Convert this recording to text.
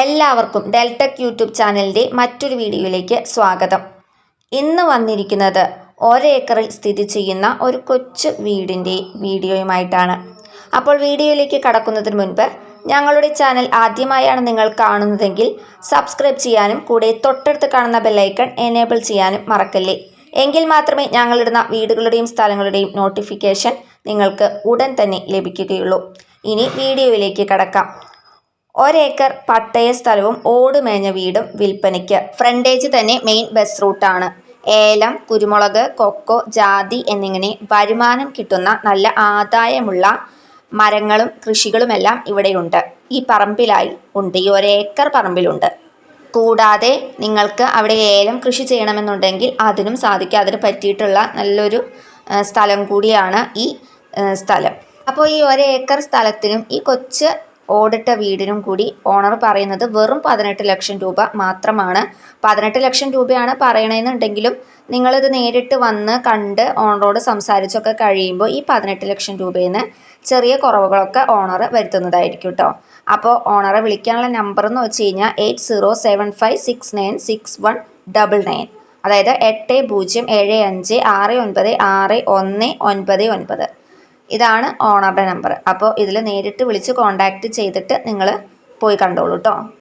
എല്ലാവർക്കും Deltech YouTube ചാനലിന്റെ മറ്റൊരു വീഡിയോയിലേക്ക് സ്വാഗതം. ഇന്ന് വന്നിരിക്കുന്നത് ഒരേക്കറിൽ സ്ഥിതി ചെയ്യുന്ന ഒരു കൊച്ചു വീടിന്റെ വീഡിയോയുമായിട്ടാണ്. അപ്പോൾ വീഡിയോയിലേക്ക് കടക്കുന്നതിന് മുൻപ് ഞങ്ങളുടെ ചാനൽ ആദ്യമായാണ് നിങ്ങൾ കാണുന്നതെങ്കിൽ സബ്സ്ക്രൈബ് ചെയ്യാനും കൂടെ തൊട്ടടുത്ത് കാണുന്ന ബെല്ലൈക്കൺ എനേബിൾ ചെയ്യാനും മറക്കല്ലേ? എങ്കിൽ മാത്രമേ ഞങ്ങളിടുന്ന വീടുകളുടെയും സ്ഥലങ്ങളുടെയും നോട്ടിഫിക്കേഷൻ നിങ്ങൾക്ക് ഉടൻ തന്നെ ലഭിക്കുകയുള്ളൂ. ഇനി വീഡിയോയിലേക്ക് കടക്കാം. ഒരേക്കർ പട്ടയ സ്ഥലവും ഓട് മേഞ്ഞ വീടും വിൽപ്പനയ്ക്ക്. ഫ്രണ്ടേജ് തന്നെ മെയിൻ ബസ് റൂട്ടാണ്. ഏലം കുരുമുളക് കൊക്കോ ജാതി എന്നിങ്ങനെ വരുമാനം കിട്ടുന്ന നല്ല ആദായമുള്ള മരങ്ങളും കൃഷികളുമെല്ലാം ഇവിടെയുണ്ട്. ഈ പറമ്പിലായി ഉണ്ട്. ഈ ഒരേക്കർ പറമ്പിലുണ്ട്. കൂടാതെ നിങ്ങൾക്ക് അവിടെ ഏലം കൃഷി ചെയ്യണമെന്നുണ്ടെങ്കിൽ അതിനും സാധിക്കും. അതിന് പറ്റിയിട്ടുള്ള നല്ലൊരു സ്ഥലം കൂടിയാണ് ഈ സ്ഥലം. അപ്പോൾ ഈ ഒരേക്കർ സ്ഥലത്തിനും ഈ കൊച്ച് ഓടിട്ട വീടിനും കൂടി ഓണർ പറയുന്നത് വെറും പതിനെട്ട് ലക്ഷം രൂപ മാത്രമാണ്. പതിനെട്ട് ലക്ഷം രൂപയാണ് പറയണമെന്നുണ്ടെങ്കിലും നിങ്ങളിത് നേരിട്ട് വന്ന് കണ്ട് ഓണറോട് സംസാരിച്ചൊക്കെ കഴിയുമ്പോൾ ഈ പതിനെട്ട് ലക്ഷം രൂപയിൽ ചെറിയ കുറവുകളൊക്കെ ഓണർ വരുത്തുന്നതായിരിക്കും കേട്ടോ അപ്പോൾ ഓണറെ വിളിക്കാനുള്ള നമ്പർ എന്ന് വെച്ച് കഴിഞ്ഞാൽ eight zero seven five six nine six one double nine. അതായത് എട്ട് പൂജ്യം ഏഴ് അഞ്ച് ആറ് ഒൻപത് ആറ് ഒന്ന് ഒൻപത് ഒൻപത്. ഇതാണ് ഓണറുടെ നമ്പർ അപ്പോൾ ഇതിൽ നേരിട്ട് വിളിച്ച് കോൺടാക്റ്റ് ചെയ്തിട്ട് നിങ്ങൾ പോയി കണ്ടോളൂ കേട്ടോ